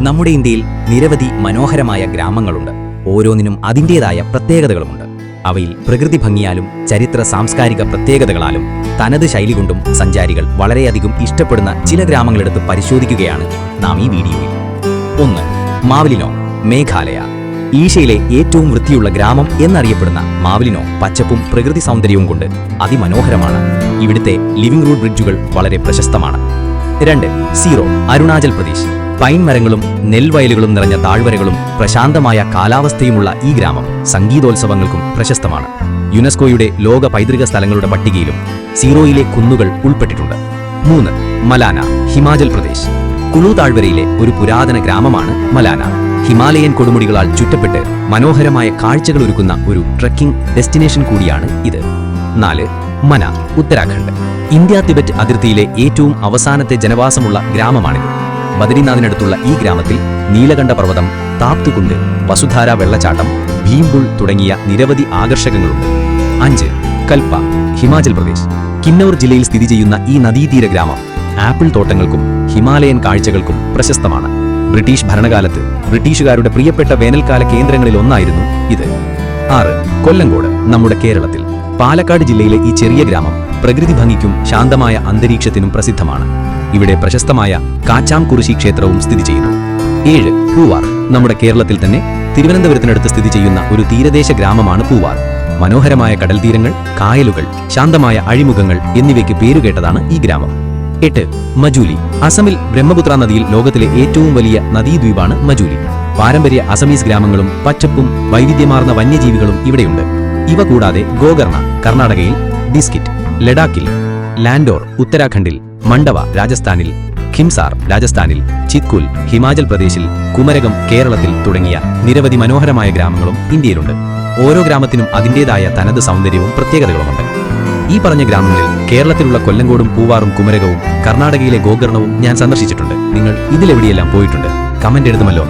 നമ്മുടെ ഇന്ത്യയിൽ നിരവധി മനോഹരമായ ഗ്രാമങ്ങളുണ്ട്. ഓരോന്നിനും അതിന്റെതായ പ്രത്യേകതകളുമുണ്ട്. അവയിൽ പ്രകൃതി ഭംഗിയാലും ചരിത്ര സാംസ്കാരിക പ്രത്യേകതകളാലും തനത് ശൈലി കൊണ്ടും സഞ്ചാരികൾ വളരെയധികം ഇഷ്ടപ്പെടുന്ന ചില ഗ്രാമങ്ങളെടുത്ത് പരിശോധിക്കുകയാണ് നാം ഈ വീഡിയോയിൽ. ഒന്ന് മാവലിനോ മേഘാലയ. ഈശയിലെ ഏറ്റവും വൃത്തിയുള്ള ഗ്രാമം എന്നറിയപ്പെടുന്ന മാവലിനോ പച്ചപ്പും പ്രകൃതി സൗന്ദര്യവും കൊണ്ട് അതിമനോഹരമാണ്. ഇവിടുത്തെ ലിവിംഗ് റോഡ് ബ്രിഡ്ജുകൾ വളരെ പ്രശസ്തമാണ്. രണ്ട് സീറോ അരുണാചൽ പ്രദേശ്. പൈൻ മരങ്ങളും നെൽവയലുകളും നിറഞ്ഞ താഴ്വരകളും പ്രശാന്തമായ കാലാവസ്ഥയുമുള്ള ഈ ഗ്രാമം സംഗീതോത്സവങ്ങൾക്കും പ്രശസ്തമാണ്. യുനെസ്കോയുടെ ലോക പൈതൃക സ്ഥലങ്ങളുടെ പട്ടികയിലും സീറോയിലെ കുന്നുകൾ ഉൾപ്പെട്ടിട്ടുണ്ട്. മൂന്ന് മലാന ഹിമാചൽ പ്രദേശ്. കുളു താഴ്വരയിലെ ഒരു പുരാതന ഗ്രാമമാണ് മലാന. ഹിമാലയൻ കൊടുമുടികളാൽ ചുറ്റപ്പെട്ട് മനോഹരമായ കാഴ്ചകൾ ഒരുക്കുന്ന ഒരു ട്രക്കിംഗ് ഡെസ്റ്റിനേഷൻ കൂടിയാണ് ഇത്. നാല് മന ഉത്തരാഖണ്ഡ്. ഇന്ത്യ തിബറ്റ് അതിർത്തിയിലെ ഏറ്റവും അവസാനത്തെ ജനവാസമുള്ള ഗ്രാമമാണിത്. ബദരിനാഥിനടുത്തുള്ള ഈ ഗ്രാമത്തിൽ നീലകണ്ഠ പർവതം താപ്തുകുണ്ട് വസുധാര വെള്ളച്ചാട്ടം ഭീംബുൾ തുടങ്ങിയ നിരവധി ആകർഷകങ്ങളുണ്ട്. അഞ്ച് കൽപ്പ ഹിമാചൽ പ്രദേശ്. കിന്നൌർ ജില്ലയിൽ സ്ഥിതി ചെയ്യുന്ന ഈ നദീതീര ഗ്രാമം ആപ്പിൾ തോട്ടങ്ങൾക്കും ഹിമാലയൻ കാഴ്ചകൾക്കും പ്രശസ്തമാണ്. ബ്രിട്ടീഷ് ഭരണകാലത്ത് ബ്രിട്ടീഷുകാരുടെ പ്രിയപ്പെട്ട വേനൽക്കാല കേന്ദ്രങ്ങളിൽ ഒന്നായിരുന്നു ഇത്. ആറ് കൊല്ലങ്കോട് നമ്മുടെ കേരളത്തിൽ. പാലക്കാട് ജില്ലയിലെ ഈ ചെറിയ ഗ്രാമം പ്രകൃതി ഭംഗിക്കും ശാന്തമായ അന്തരീക്ഷത്തിനും പ്രസിദ്ധമാണ്. ഇവിടെ പ്രശസ്തമായ കാച്ചാംകുറിശി ക്ഷേത്രവും സ്ഥിതി ചെയ്യുന്നു. ഏഴ് പൂവാർ. നമ്മുടെ കേരളത്തിൽ തന്നെ തിരുവനന്തപുരത്തിനടുത്ത് സ്ഥിതി ചെയ്യുന്ന ഒരു തീരദേശ ഗ്രാമമാണ് പൂവാർ. മനോഹരമായ കടൽ തീരങ്ങൾ കായലുകൾ ശാന്തമായ അഴിമുഖങ്ങൾ എന്നിവയ്ക്ക് പേരുകേട്ടതാണ് ഈ ഗ്രാമം. എട്ട് മജൂലി. അസമിൽ ബ്രഹ്മപുത്ര നദിയിൽ ലോകത്തിലെ ഏറ്റവും വലിയ നദീദ്വീപാണ് മജൂലി. പാരമ്പര്യ അസമീസ് ഗ്രാമങ്ങളും പച്ചപ്പും വൈവിധ്യമാർന്ന വന്യജീവികളും ഇവിടെയുണ്ട്. ഇവ കൂടാതെ ഗോകർണ കർണാടകയിൽ ബിസ്കിറ്റ് ലഡാക്കിൽ ലാൻഡോർ ഉത്തരാഖണ്ഡിൽ മണ്ഡവ രാജസ്ഥാനിൽ ഖിംസാർ രാജസ്ഥാനിൽ ചിത്കുൽ ഹിമാചൽ പ്രദേശിൽ കുമരകം കേരളത്തിൽ തുടങ്ങിയ നിരവധി മനോഹരമായ ഗ്രാമങ്ങളും ഇന്ത്യയിലുണ്ട്. ഓരോ ഗ്രാമത്തിനും അതിന്റെതായ തനത് സൗന്ദര്യവും പ്രത്യേകതകളുമുണ്ട്. ഈ പറഞ്ഞ ഗ്രാമങ്ങളിൽ കേരളത്തിലുള്ള കൊല്ലങ്കോടും പൂവാറും കുമരകവും കർണാടകയിലെ ഗോകർണവും ഞാൻ സന്ദർശിച്ചിട്ടുണ്ട്. നിങ്ങൾ ഇതിലെവിടെയെല്ലാം പോയിട്ടുണ്ട്? കമന്റ് എഴുതുമല്ലോ.